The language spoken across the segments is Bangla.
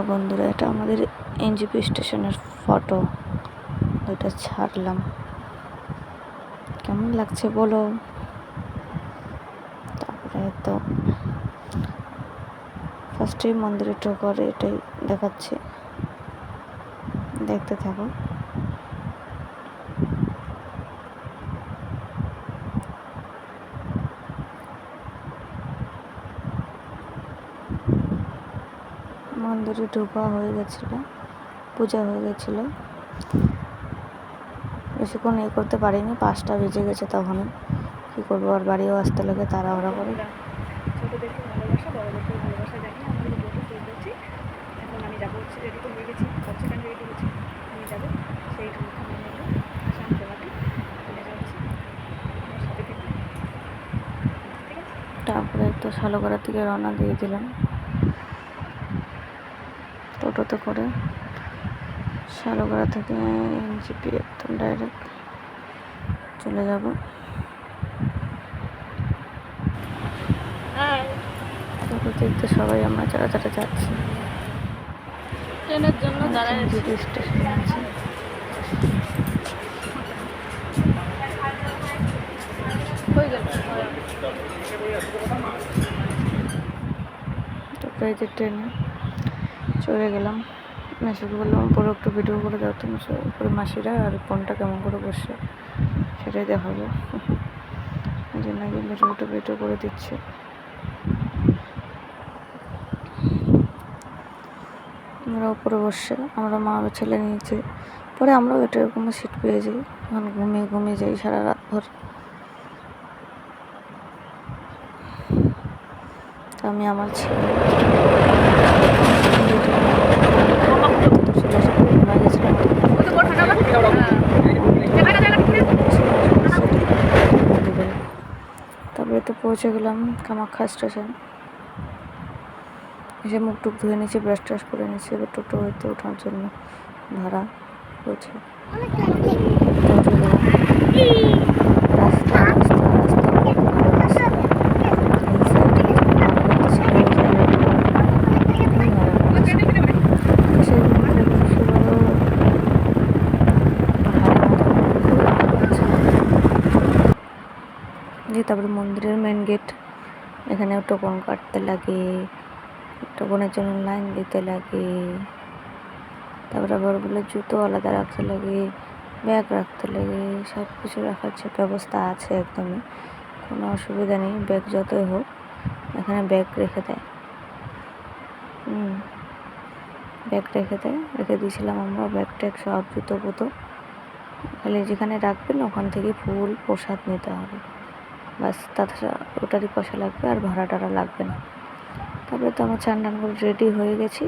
দেখো বন্ধুরা, এটা আমাদের এনজিপি স্টেশনের ফটো। এটা ছাড়লাম। কেমন লাগছে বলো? তারপরে তো ফার্স্টেই মন্দিরে ঢোকার এটাই দেখাচ্ছে। দেখতে থাকো। মন্দিরে ঢোকা হয়ে গেছিল, পূজা হয়ে গেছিল। বেশিক্ষণ এ করতে পারিনি, পাঁচটা বেজে গেছে তখন কী করব, আর বাড়িও আসতে লাগে তাড়াহুড়া করে। ছোটোদেরকে ভালোবাসা বড়োদেরকে ভালোবাসা জানি আমাদের বসে শুরু করছি এখন আমি যাব হচ্ছে রেডি তো গেছি হচ্ছে রেডি হচ্ছি আমি যাব সেই কামাখ্যা মন্দিরে আসাম জেলাতে চলে যাচ্ছি আমার সাথে থেকে ঠিক আছে তারপরে তো শালগড়া থেকে রওনা দিয়ে দিলাম। টোটোতে করে। শালগড়া থেকে এনজিপি একদম ডাইরেক্ট চলে যাব। টোটোতে তো সবাই আমরা যারা যারা যাচ্ছি। ট্রেনের জন্য স্টেশন আছে। হয়ে গেল তারপরে যে ট্রেনে। চলে গেলাম। মাসিকে বললাম উপরে একটু ভিডিও করে দাও সব- উপরে মাসিরা আর ফোনটা কেমন করে বসে সেটাই দেখাবো। এই জন্য আগে ভিডিওটা ভিডিও করে দিচ্ছে। আমরা উপরে বসে আমরা মা ছেলে নিয়েছি। পরে আমরাও এটা এরকম সিট পেয়ে যাই এখন ঘুমিয়ে ঘুমিয়ে যাই সারা রাত ভর। তো আমি আমার ছেলে চলে আসে ঘুমায় গেছিলাম তারপরে তো পৌঁছে গেলাম কামাখ্যা স্টেশন। এসে মুখ টুক ধুয়ে নিয়েছি ব্রাশ ট্রাশ করে নিয়েছি এবার টোটো হইতে ওঠার জন্য ভাড়া হচ্ছে রাস্তা রাস্তা রাস্তা খুব ভালো রাস্তা এই সাইডে ছেড়ে যায় সেই মন্দিরে বেশি বড় দিয়ে তারপরে মন্দিরের মেন গেট এখানেও টোকন কাটতে লাগে টোকনের জন্য লাইন দিতে লাগে, তারপরে আবার বলে জুতো আলাদা রাখতে লাগে ব্যাগ রাখতে লাগে সব কিছু রাখার যে ব্যবস্থা আছে একদমই, কোনো অসুবিধা নেই ব্যাগ যতই হোক, এখানে ব্যাগ রেখে দেয়। হুম ব্যাগ রেখে দেয়, রেখে দিয়েছিলাম আমরা ব্যাগ ট্যাগ সব জুতো পুতো খালি যেখানে রাখবেন ওখান থেকে ফুল প্রসাদ নিতে হবে। বাস তাছাড়া ওটারই পয়সা লাগবে আর ভাড়া টাড়া লাগবে না। তারপরে তো আমার চান টান করে রেডি হয়ে গেছি।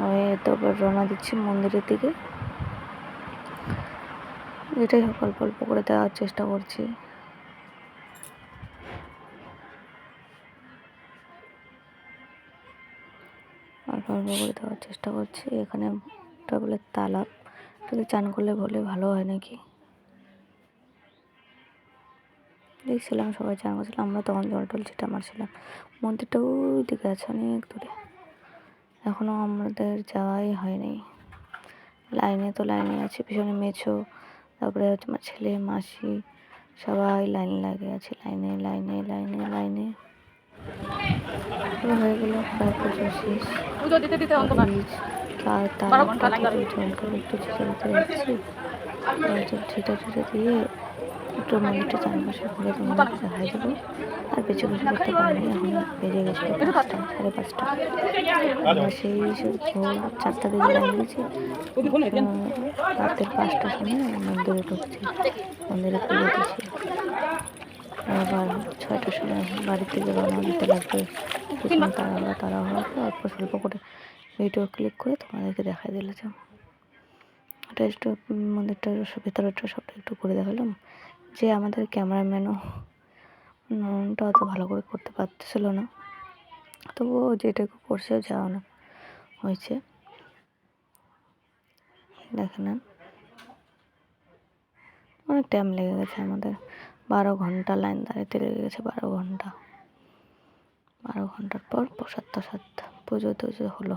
হয়ে তারপর রওনা দিচ্ছি মন্দিরের দিকে। এটাই হোক, অল্প অল্প করে দেওয়ার চেষ্টা করছি। অল্প অল্প করে দেওয়ার চেষ্টা করছি। এখানে বলে তালাব এটাতে চান করলে বলে ভালো হয় নাকি? দেখছিলাম সবাই চান করছিলাম আমরা তখন জল টল ছিটা মারছিলাম। মন্দিরটা ওই দিকে আছে অনেক দূরে। এখনও আমাদের যাওয়াই হয়নি। লাইনে তো লাইনে আছে পিছনে মেছো তারপরে হচ্ছে আমার ছেলে মাসি সবাই লাইনে লাগে আছে লাইনে লাইনে লাইনে লাইনে। হয়ে গেল পুজো শেষ আর তার লাগে। জলটা একটু ছিটাতে যাচ্ছি ছিটা ছিটা দিয়ে একটু মন্দিরটা চারপাশে ঘুরে তোমাদেরকে দেখাই দেবো আর বেঁচে বসে করতে পারিনি এখন বেজে গেছিল পাঁচটা সাড়ে পাঁচটা। আমরা সেই ভোর চারটা দিকে লাইন রাতের পাঁচটার সময় মন্দিরে ঢুকছি। মন্দিরে পুজো দিয়েছি আবার ছয়টার সময় বাড়ি থেকে রওনা দিতে লাগবে। পিছনে তাড়াহুড়া তাড়াহুড়া করে অল্প স্বল্প করে ভিডিও ক্লিক করে তোমাদেরকে দেখাই দিলাম ওটা একটু উম, মন্দিরটার ভেতরটা সবটা একটু করে দেখালাম। যে আমাদের ক্যামেরাম্যানও ওটা অত ভালো করে করতে পারতেছিল না। তবুও যেটুকু করছে যাওয়া না হয়েছে। দেখে নেন। অনেক টাইম লেগে গেছে আমাদের। বারো ঘণ্টা লাইন দাঁড়াতে লেগে গেছে বারো ঘণ্টা। বারো ঘণ্টার পর প্রসাদ টসাদ পুজো টুজো হলো।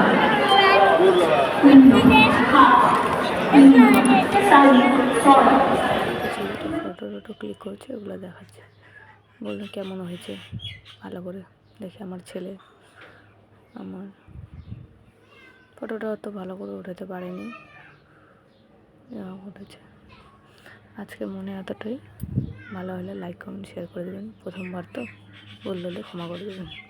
ফটো টটো ক্লিক করছে, ওগুলো দেখাচ্ছে। বলল, কেমন হয়েছে? ভালো করে দেখে আমার ছেলে, আমার ফটোটা অত ভালো করে উঠাতে পারেনি। উঠেছে। আজকে মনে এতটাই। ভালো হলে লাইক কমেন্ট শেয়ার করে দেবেন। প্রথমবার তো। বললে ক্ষমা করে দেবেন।